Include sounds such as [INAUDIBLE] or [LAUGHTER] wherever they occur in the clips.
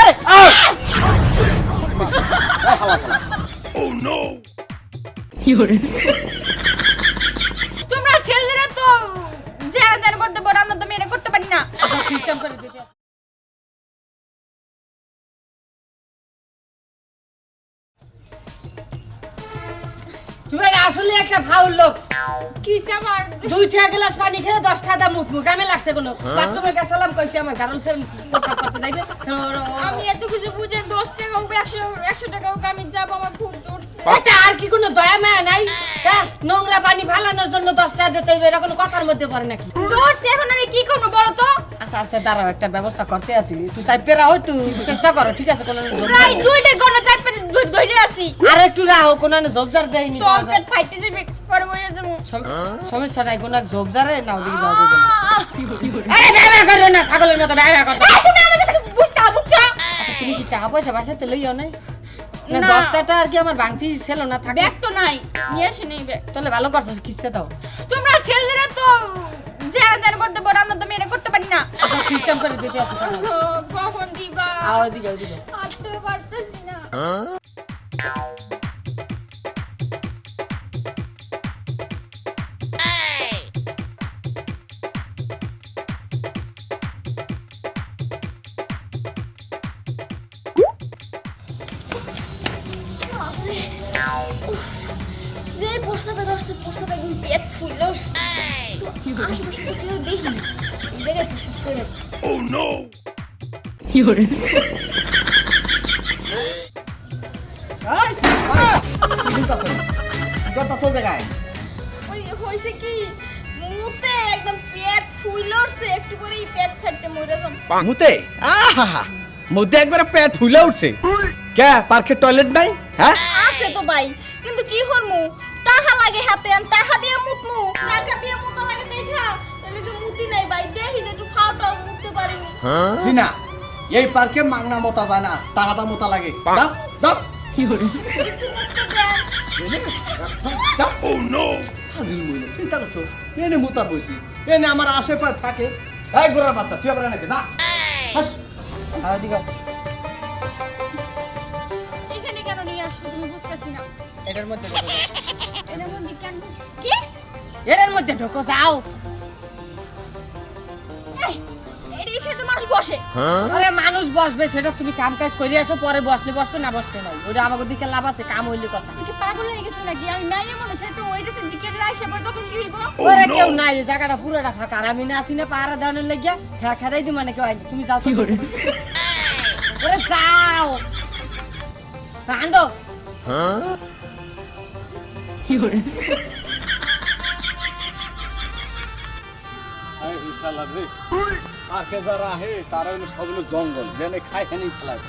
আরে হালা তোমরা ছেলেরা তো জেনা জেনা করতে পারো আমরা তো মেয়েরা করতে পারি না। সিস্টেম করে দিতে। তুমি আসলে একটা ফাউল লোক। কিসে আমার? দুই ঠেয়া গ্লাস পানি খেয়ে দশ টাকা মুখ মুখ আমি লাগছে কোনো? কাছে সালাম কইছি আমার গারল ফের প্রস্তাব করতে যাইবে। আমি এত কিছু বুঝে দশ টাকা হোক একশো একশো টাকা হোক আমি যাব আমার খুব দূর এটা আর কি কোনো দয়া মায়া নাই? নোংরা পানি ফালানোর জন্য দশ টাকা দিতে হইবে এটা কোনো কথার মধ্যে পড়ে নাকি? দোষ এখন আমি কি করব বলো তো? আচ্ছা আচ্ছা দাঁড়াও একটা ব্যবস্থা করতে আসিনি তুই চাইতে রাহো একটু চেষ্টা করো ঠিক আছে? কোনো প্রায় দুইটা ধরে আর একটু কোনো জবজার দেয়নি তো পেট ফাইটে যাবে পরে বলে যাব। সমস্যা নাই কোনো জবজারে নাও দিকে যাও দিকে আরে ব্যবহার করো না ছাগলের মতো ব্যবহার করো। তুমি আমাদের থেকে বুঝতে বুঝছ আচ্ছা, তুমি কি টাকা পয়সা বাসাতে লইও নাই? না না। দশটাটা আর কি আমার ভাঙতি ছিল না থাকে। ব্যাগ তো নাই নিয়ে আসি নেই ব্যাগ। তাহলে ভালো করছ কিচ্ছে দাও? তোমরা ছেলেরা তো জেনা জেনা করতে পারো আমরা তো মেয়েরা করতে পারি না। সিস্টেম করে দিতে আছে কখন দিবা? আও ওইদিকে ওইদিকে হাঁটতে পারতেছি না। একদম পেট ফুললো তো আশেপাশে তো কেউ দেখি না। এই জায়গায় প্রস্তাব করে ওই হয়েছে কি মুতে একদম পেট ফুলছে একটু করেই পেট ফেটে মরে যাম। মুতে? আহা! মুতে একবার পেট ফুলে উঠছে। কে পার্কে টয়লেট নাই? হ্যাঁ? আছে তো ভাই কিন্তু কি হরমু টাকা লাগে হাতে আর টাকা দিয়ে মুতমু। টাকা দিয়ে মুতা লাগে দেখা তাহলে যে মুতি নাই ভাই দেখি যে একটু ফাওটাও মুততে পারিনি। জিনা এই পার্কে মাগনা মতা যায় না মতা লাগে। দাও দাও দেন। দাও ও নো। ফাজিল মহিলা চিন্তা করছ? এনে মুতা বসি এনে আমার আশেপাশে থাকে। এই গোরার বাচ্চা তুই আবার নাকি যা। হাস। আও ওইদিকে এখানে কেন নিয়ে আসছো? তুমি বুঝতেছি না। এটার মধ্যে [LAUGHS] এটার মধ্যে কেন? কি? মধ্যে ঢোকো যাও। বসে। আরে মানুষ বসবে সেটা তুমি কাম কাজ করে আসো পরে বসলে বসবে না বসলে নাই। ওটা আমাকে দিকে লাভ আছে কাম হইলে কথা। কি পাগল হয়ে গেছো নাকি? আমি মাইয়ে মানুষ একটু ওইটা সে জিজ্ঞেস আইসা পর তখন কি হইব? ওরে কেউ নাই জায়গাটা পুরোটা ফাঁকা। আর আমি না আসি না পাহারা দাঁড়ানোর লাগিয়া খেয়া খেদাই দিই মানে কেউ আইনি। তুমি যাও তো। ওরে যাও। কান্দো পার্কে যারা আহে তারা হলো সবগুলো জঙ্গল। জেনে খায় হেনে খেলায়।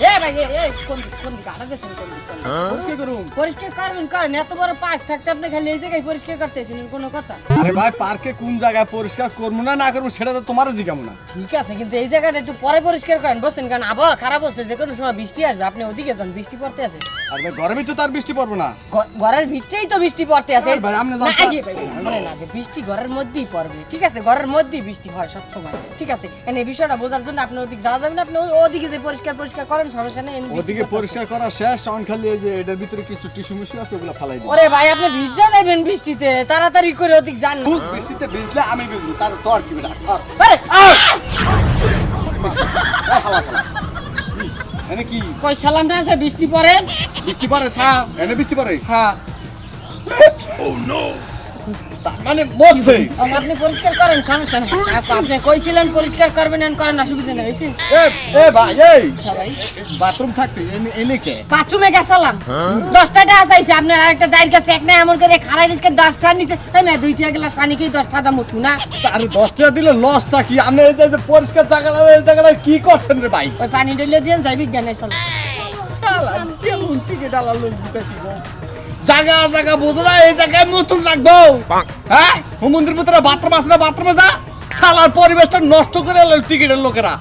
এ ভাই এ এ কোন কোন দিক? আটা দেছেন কোন দিক পরিষ্কার করুন। পরিষ্কার করবেন করেন। এত বড় পার্ক থাকতে আপনি খালি এই জায়গায় পরিষ্কার করতেছেন কোনো কথা? আরে ভাই পার্কে কোন জায়গায় পরিষ্কার করব না না করব সেটা তো তোমার জিজ্ঞামো না ঠিক আছে কিন্তু এই জায়গাটা একটু পরে পরিষ্কার করেন বসেন কারণ আবহাওয়া খারাপ হচ্ছে যে কোনো সময় বৃষ্টি আসবে। আপনি ওদিকে যান বৃষ্টি পড়তে আছে। আর ভাই গরমে তো তার বৃষ্টি পড়ব না। ঘরের ভিতরেই তো বৃষ্টি পড়তে আছে। ভাই, আপনি না, যাচ্ছেন। আগে ভাই, মনে না যে বৃষ্টি ঘরের মধ্যেই পড়বে ঠিক আছে? ঘরের মধ্যেই বৃষ্টি হয় সব সময় ঠিক আছে? এই বিষয়টা বোঝার জন্য আপনি ওদিকে যাওয়া যাবে না আপনি ওদিকে যে পরিষ্কার পরিষ্কার করেন সমস্যা নেই ওদিকে পরিষ্কার করা শেষ তখন খালি এই যে এটার ভিতরে কিছু টিস্যু মিশু আছে ওগুলো ফালাই দিই ওরে ভাই আপনি ভিজা যাবেন বৃষ্টিতে তাড়াতাড়ি করে ওদিক যান খুব বৃষ্টিতে ভিজলে আমি ভিজবো তার তো আর কি বেটা ধর। আরে হালা হালা এনে কি? কই সালাম না বৃষ্টি পড়ে? বৃষ্টি পড়ে হ্যাঁ। এনে বৃষ্টি পড়ে। হ্যাঁ। মানে মরছে। আর আপনি পরিষ্কার করেন সমস্যা নেই। আচ্ছা, আপনি কইছিলেন পরিষ্কার করবেন এন করেন অসুবিধা নেই এ এ ভাই এই। বাথরুম থাকতে এনে এনে কে? বাথরুমে গেছিলাম। দশটাটা আসাইছে আপনার আরেকটা দায়ের কাছে এক না এমন করে খারাই রিস্কের দশটার নিচে এই মেয়ে দুইটা গ্লাস পানি দশটা দাম উঠু না? দশ টাকা দিলে লসটা কি? আপনি এই যে- যে পরিষ্কার জায়গাটা এই জায়গাটা কি করছেন রে ভাই? ওই পানি ডলে দিয়ে যাই বিজ্ঞানে চল শালা কেমন টিকে ডালা লোক ঢুকেছি গো। জায়গা জায়গা বুঝলা এই জায়গায় নতুন লাগবো। হ্যাঁ? হুমন্দির ভিতরে বাথরুম আছে না বাথরুমে যা? শালার পরিবেশটা নষ্ট করে এলো টিকিটের লোকেরা।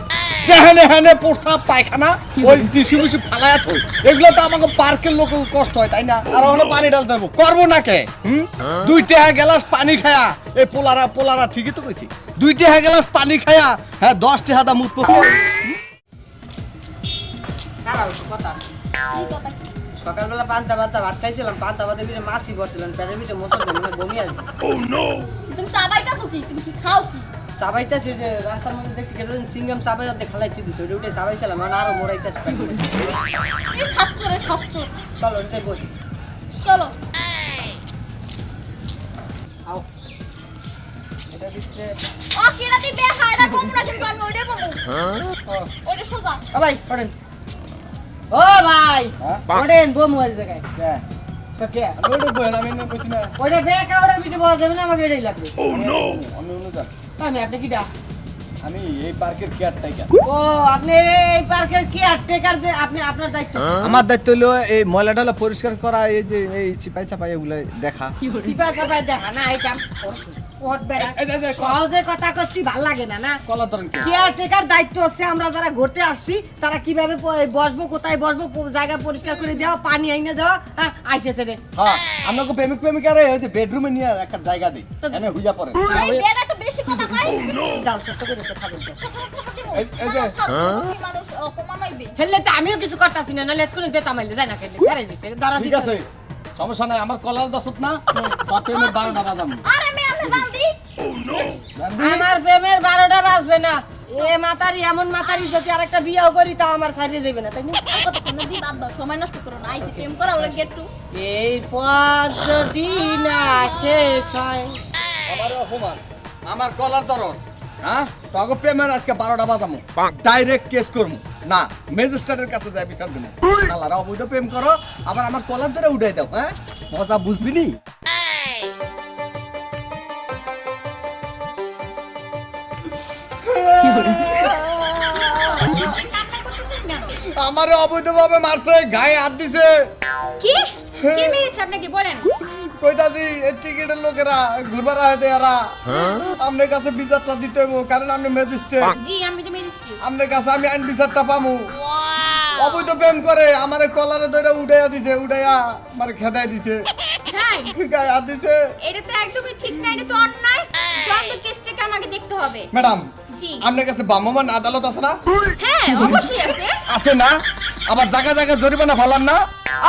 যেখানে হেনে প্রস্রাব পায়খানা ওই টিসু মিসু ফালায় থই। এগুলো তো আমাকে পার্কের লোক কষ্ট হয় তাই না? আর ওখানে পানি ঢালতে দেবো করব না কে? হুম? দুই টাকা গ্লাস পানি খায়া এই পোলারা পোলারা ঠিকই তো কইছি। দুইটি হ্যাঁ গ্লাস পানি খায়া হ্যাঁ দশটি হাদা মুখ পক্ষে খারাপ কথা। কি কথা? কি? সকালবেলা পান্তা পান্তা ভাত খাইছিলাম পান্তা ভাতের ভিতরে মাছি বসছিলাম পেটের ভিতরে মশা মানে বমি আসবে। তুমি চাবাইতাছো কি? তুমি কি খাও কি? চাবাইতেছি যে রাস্তার মধ্যে দেখছি কেটে সিঙ্গাম চাবাই হাতে খালাইছি দিছে ওটা উঠে চাবাইছিলাম মানে আরও মোড়াইতেছে পেট খাচ্ছ রে খাচ্ছ। চলো ওটাই বলি। চলো। আও এটা ভিতরে ও কেডা দিবে? হায়রা কম না কিন্তু আমি ওইটা বলব। ও ওইটা সোজা। ও ভাই পড়েন ও ভাই হ্যাঁ? পড়েন বউ মোবাইল জায়গায় হ্যাঁ, তো কে? আমি ওটা দেখা ওটা ভিতরে বলা যাবে না আমাকে এটাই লাগবে। যান। আমি আপনি কি ডাক আমি এই পার্কের কেয়ারটাইকার ও আপনি এই পার্কের কি আটটেকার আপনি আপনার দায়িত্ব। আমার দায়িত্ব হলো এই ময়লা পরিষ্কার করা এই যে এই চিপাই চাপাই এগুলো দেখা। সিপা সাপাই দেখা না সহজে কথা করছি ভালো লাগে না না? কেয়ারটেকার দায়িত্ব হচ্ছে আমরা যারা ঘুরতে আসছি তারা কীভাবে বসবো কোথায় বসবো জায়গা পরিষ্কার করে দেওয়া পানি আইনে দেওয়া হ্যাঁ? আইসেছে রে। হ্যাঁ আপনাকে প্রেমিক প্রেমিকারে যে বেডরুমে নিয়ে একটা জায়গা দিই এনে হুইয়া পড়ে। বেশি কথা কয়? দাও সত্য করে তো খাবেন এই- এই যে- মানুষ অপমান হেললে তো আমিও কিছু করতেছি না নাহলে করে দেতা মাইলে যায় না খেলে দাঁড়াই দিচ্ছে দাঁড়া ঠিক আছে সমস্যা নাই আমার কলার দশত না বা প্রেমের বারোটা বাজাম আরে মে আমি বান্দি আমার প্রেমের বারোটা বাজবে না। এ মাতারি এমন মাতারি যদি আরেকটা বিয়েও করি তা আমার সারিয়ে যাবে না তাই না? কতক্ষণ দি বাদ দাও সময় নষ্ট করো না আইসি প্রেম করা লাগে একটু। এই পথ যদি না শেষ হয়। আমার অপমান। আমার কলার দরস হ্যাঁ? তোকে প্রেমের আজকে বারোটা বাজামো ডাইরেক্ট কেস করব। না ম্যাজিস্ট্রেটের কাছে যাই বিচার দেবো। আল্লাহরা অবৈধ প্রেম করো আবার আমার কলার ধরে উঠাই দাও হ্যাঁ? মজা বুঝবি নি? [LAUGHS] আমার অবৈধ মারছে গায়ে হাত দিছে। কি? কে মেরেছে আপনাকে? বলেন। কইতাছি এই টিকেটের লোকেরা ঘুরবার আহে এরা। আপনার কাছে বিচারটা দিতে হইব কারণ আপনি ম্যাজিস্ট্রেট জি আমি তো ম্যাজিস্ট্রেট আপনার কাছে আমি আইন বিচারটা পামু। অবৈধ প্রেম করে আমারে কলারে ধরে উঠাইয়া দিছে উঠাইয়া আমার খেদাই দিছে। তাই গায়ে হাত দিছে। এটা তো একদমই ঠিক না এটা তো অন্যায়। জন্ম কেসটাকে আমাকে দেখতে হবে। ম্যাডাম জি। আপনার কাছে বামমান আদালত আছে না? হ্যাঁ অবশ্যই আছে। আছে না? আবার জায়গা জায়গা জরিমানা ফালান না?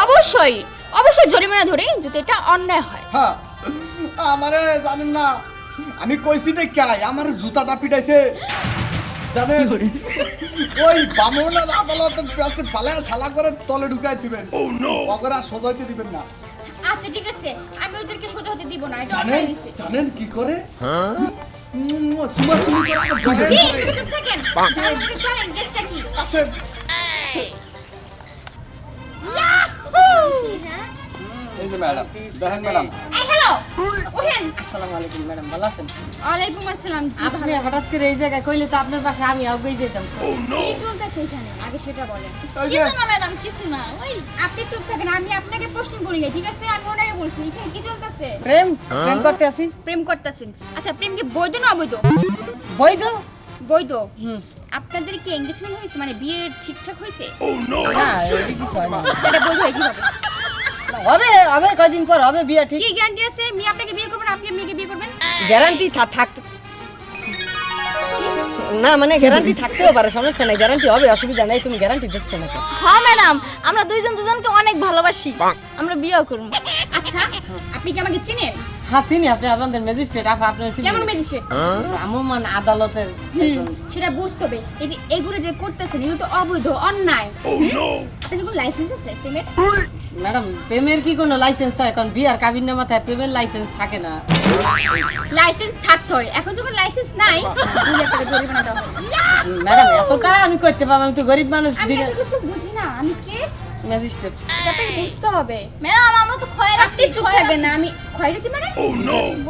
অবশ্যই। অবশ্যই জরিমানা ধরে যদি এটা অন্যায় হয়। হ্যাঁ আমারে জানেন না আমি কইছি দেখাই আমার জুতাটা পিটাইছে। জানেন ওই বামনার আদালত কাছে পালায় শালা করে তলে ঢুকাই দিবেন। অগরে আর সোজাইতে দিবেন না। আচ্ছা ঠিক আছে আমি ওদেরকে সোজা হতে দিব না এটা জানেন অন্যায় হয়েছে। জানেন কি করে? উম, সুমা সুমি করে জি ধরে। চুপ থাকেন। আমাকে জানেন কেসটা কি? আসেন। এই যে ম্যাডাম দেখেন ম্যাডাম। হ্যালো ওহেন আসসালামু আলাইকুম ম্যাডাম ভালো আছেন? ওয়ালাইকুম আসসালাম জি আপনি হঠাৎ করে এই জায়গায় কইলে তো আপনার পাশে আমি আগে যেতাম। কি চলতেছে এখানে? আগে সেটা বলেন। কিছু না ম্যাডাম কিছু না। ওই আপনি চুপ থাকেন আমি আপনাকে প্রশ্ন করি না, ঠিক আছে? আমি ওনাকে বলছি। এখানে কি চলতেছে? প্রেম প্রেম করতে আসি প্রেম করতেছেন। আচ্ছা প্রেম কি বৈধ না অবৈধ? বৈধ? বৈধ। হুম। আপনাদের কি এঙ্গেজমেন্ট হয়েছে? মানে বিয়ে ঠিকঠাক হয়েছে? হয় না। এটা বৈধ হয় কীভাবে? হবে হবে কয়দিন পর হবে বিয়ে ঠিক। কি গ্যারান্টি আছে? মেয়ে আপনাকে বিয়ে করবেন আপনি মেয়েকে বিয়ে করবেন? গ্যারান্টি থাকতে না মানে গ্যারান্টি থাকতেও পারে সমস্যা নাই গ্যারান্টি হবে অসুবিধা নাই তুমি গ্যারান্টি দিচ্ছ না হ্যাঁ ম্যাডাম আমরা দুইজন দুজনকে অনেক ভালোবাসি। আমরা বিয়েও করব। আচ্ছা আপনি কি আমাকে চিনেন? হ্যাঁ চিনি আপনি আপনাদের ম্যাজিস্ট্রেট আপা আপনার চিনি কেমন আমমান আদালতের সেটা বুঝতে হবে। এই যে এগুলো যে করতেছেন এগুলো তো অবৈধ অন্যায়। কোনো লাইসেন্স আছে? প্রেমের ম্যাডাম প্রেমের কি কোনো লাইসেন্স থাকে? কারণ বিয়ার কাবিন নামাথায় প্রেমের লাইসেন্স থাকে না। লাইসেন্স থাকতে হয়। এখন যখন লাইসেন্স নাই দুই লাখ টাকা জরিমানা হয় ম্যাডাম এতটা আমি করতে পারব আমি তো গরিব মানুষ আমি দিনে এত কিছু বুঝি না। আমি কে? ম্যাজিস্ট্রেট বুঝতে হবে। ম্যাডাম আমরা তো খয়রাতি চুপ থাকবেন না। আমি খয়রাতি মানে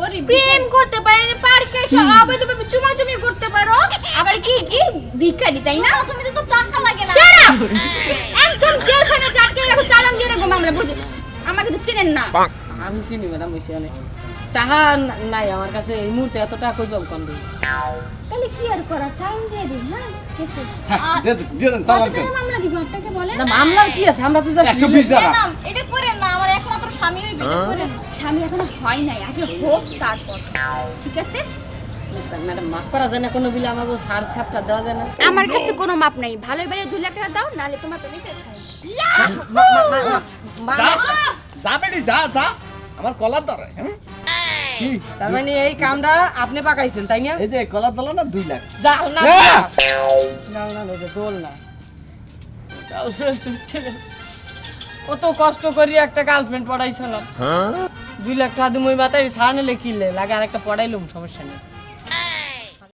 গরিব। প্রেম করতে পারেন পার্কে এসে অবৈধভাবে চুমাচুমি করতে পারো। আবার কি? কি? ভিখারি তাই না? চুমাচুমিতে তো টাকা লাগে না। শাট আপ [LAUGHS] চেনেন না আমি চিনি ম্যাডাম ওই অনেক টাকা নাই আমার কাছে এই মুহূর্তে এত টাকা কই পাবো কোন দিন? তাহলে কি আর করা? চালান দিয়ে দিন হ্যাঁ? কেসে হ্যাঁ, দিয়ে দেন, দিয়ে দেন, মামলা দিব? আপনাকে বলেন। না কি আছে? আমরা তো জাস্ট একশো বিশ টাকা। এটা করেন না আমার একমাত্র স্বামী হইবে এটা করেন। স্বামী এখনও হয় নাই আগে হোক তারপর। ঠিক আছে? ম্যাডাম করা যায় কোনো বিলে আমাকে দেওয়া যায় আমার কাছে কোনো মাপ নাই। ভালো ভালো দুই লাখ টাকা দাও নাহলে তোমার মা- মা- যা যা যা যা। আমার কলার ধরে হ্যাঁ? কি? তার মানে এই কামটা আপনি পাকাইছেন তাই না? এই যে কলার দলা না দুই লাখ। জাল না না! না দোল না। তাও শুনে চুপটে কত কষ্ট করি একটা গার্লফ্রেন্ড পড়াইছিলাম দুই লাখ টাকা তুমি বাতাই সারানে কিনলে লাগে আর একটা পড়াইলুম সমস্যা নেই।